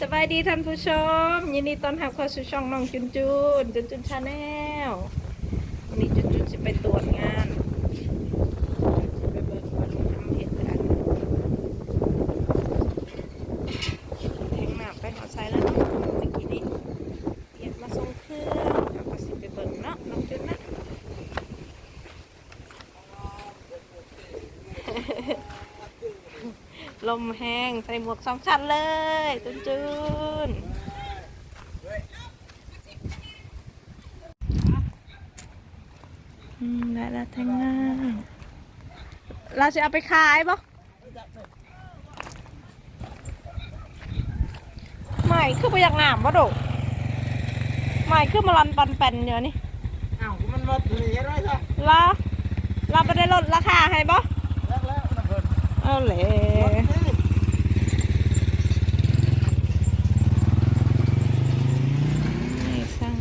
สบายดีท่านผู้ชม ยินดีต้อนรับเข้าสู่ช่องน้องจุนจุนจุนจุนชาแนลวันนี้จุนจุนจะไปตรวจงานไปเบิกว่าลุงทำเหตุการณ์แทงหน้าไปหอไซแล้วเนาะเมื่อกี้นี้เตรียมมาส่งเครื่องแล้วก็สิไปเบิกเนาะน้องจุนนะ ลมแห้งใส่หมวกสองชั้นเลยจุนจุนอืมได้แล้วแทงหน้าเราจะเอาไปขายปะไม่คือไปอยากหนามปะโดไม่คือมาลันปันแปนเดี๋ยวนี้อ้าวมันมาหนีได้จ้ะลาเราไปได้ลดราคาให้ปะแล้วแล้วนะเพิ่นเอาเลย นี่ นี่สั่ง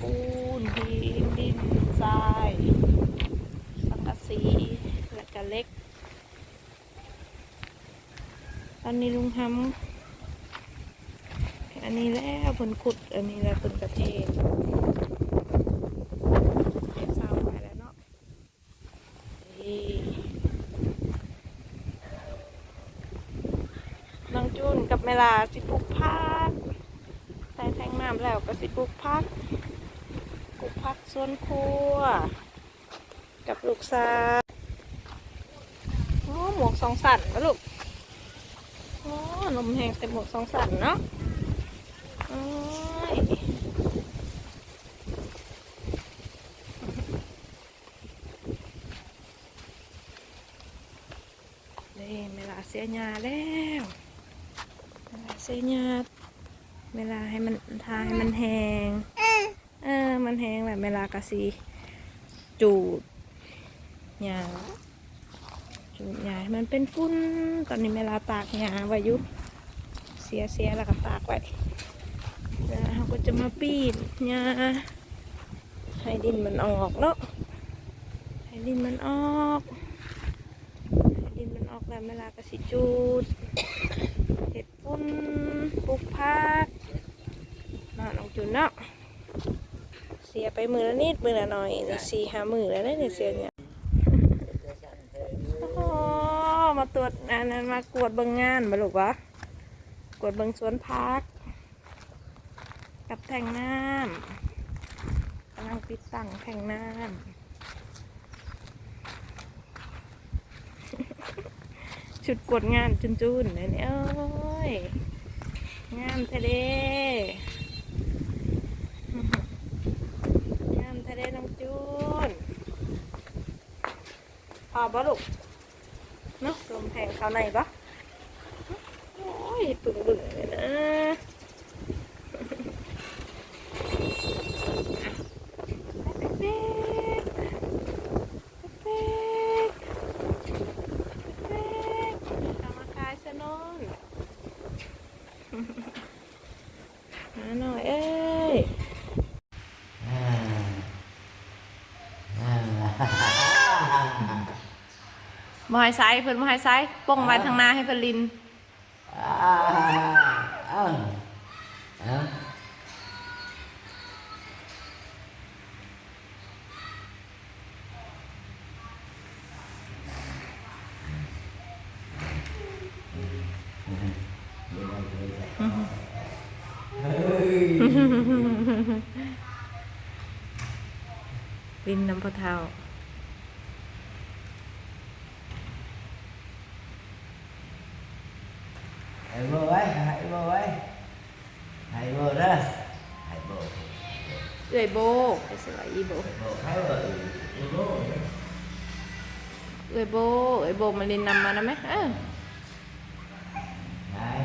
ปูนหินดินทรายสังกะสีและก็เล็ก อันนี้ลุงทำอันนี้แล้วผลขุด อันนี้แล้วผลกระเทศเก็บเศร้าไปแล้วเนาะน้องจุนกับเมลาสิปลูกผักใส่แทงน้ำแล้วก็สิปลูกพักปลูกพักสวนครัว กับลูกสาวโอ้หมวกสองสันนะลูก โอ้ลมแห้งใส่หมวกสองสันเนาะเด้เวลาเสียหยาแล้วเวลาเสียหยาเวลาให้มันทาให้มันแหงเออมันแหงแบบเวลากะสีจูดหญ้า หญ้ามันเป็นฟุ้นตอนนี้เวลาตากหญ้าไว้ยุเสียเสียแล้วก็ตากไว้แล้วเราก็จะมาปีนหญ้าให้ดินมันออกเนาะให้ดินมันออกให้ดินมันออกแล้วเวลากระสิจูดเห็ดปุ้นปลูกผักน่าน้องจุนเนาะเสียไปมือละนิดมือละหน่อยสี่ห้ามือแล้วเนี่ยเสียเนี่ยโอ้มาตรวจ อันนั้นมากวดเบิ่งงานมาลูกวะกวดเบิ่งสวนพัก กับแทงน้ำกำลังติดตั้งแทงน้ำชุดกวดงานจุนๆเลยเนี่ยโอ้ยงามทะเลงามทะเลน้องจูนพอปะลูกเนาะลม แทงเขาในปะโอ้ยปึ่งบึ่งเลยนะเป๊กๆเป๊กๆ เป๊กๆทำมาขายซะนนมาหน่อยเอ้ย อ่าอ่า มาให้ไซเพิ่นมาให้ไซป้องไว้ทางหน้าให้เพิ่นลินลินน้ำพะเทา hãy vô ấy hãy vô ấy hãy vô đó hãy vô เอ้ยโบไปสลายอีโบ hãy vô hãy vô hãy vô เอ้ยโบเอ้ยโบมาลินนำมานะไหมเออ Đấy.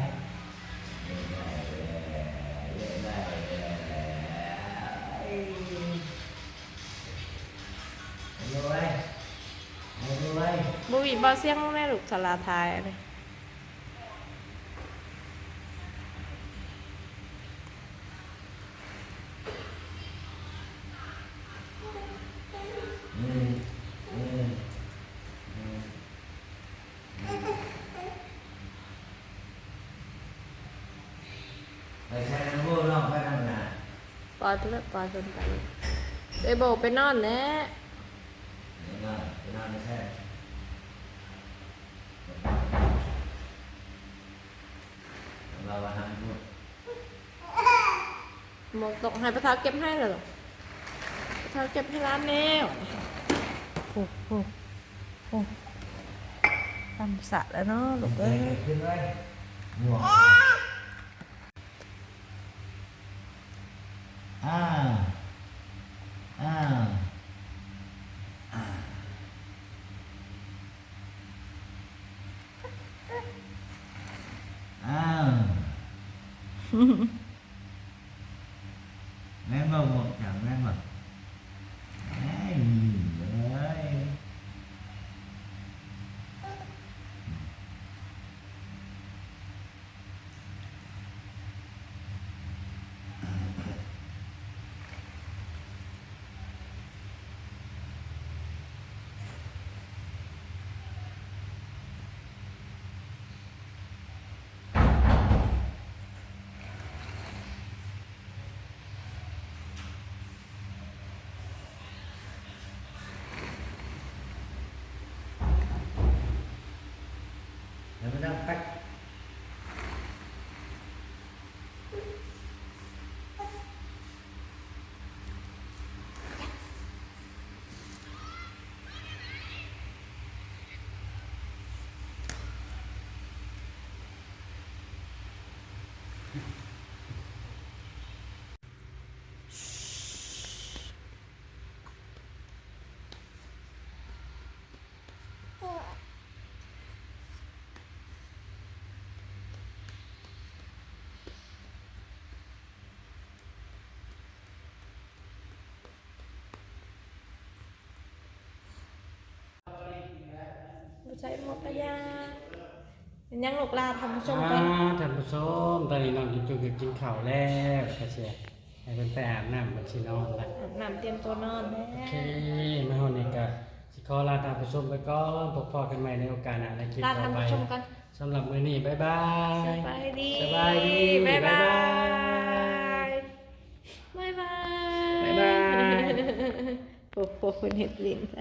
Hãy vô ấy hãy vô ấy บุยบอเสียงแม่ลูกสลาทายอะไร ừ. Ừ. Ừ. ล่ อยไปเลยปล่อยคนไปเอ้ยโบไปนอนแน่เดี๋ยวนะเดี๋ยวนไม่ใช่เราว่าทำพูดหมกตกให้ประทาเก็บให้เลยหรอประทาเก็บให้ร้านแนวโอ้โหโอ้ทำสะแล้วเนาะลูกเอ้ยขึ้นเลยง่วงอ่าอ่าอ่าอ้าวแม่บอกหมด chẳng แม่บอกไอ้เอ้ย Rồi mới đang cách ใช้หมกกระยาเป็นยังลูกลาทำผู้ชมอ่ากันท่านผู้ชมตอนนี้น้องกินจุกกินข้าวแล้วกระเชียให้เป็นไปอาบน้ำบัดชินอนละอาบน้ำเตรียมตัวนอนแล้วโอเคมาฮอนนี่ก็สิขอลาท่านผู้ชมไปก่อนพบพอกันใหม่ในโอกาสหน้าในคลิปลาต่อทำไปผู้ชมกันสำหรับมื้อนี้บ๊ายบายสบายดีสบายดีบ๊ายบาบ๊ายบายยบ๊ายบายบ๊ายบายโอ้โหคนเห็ดลิ้นไป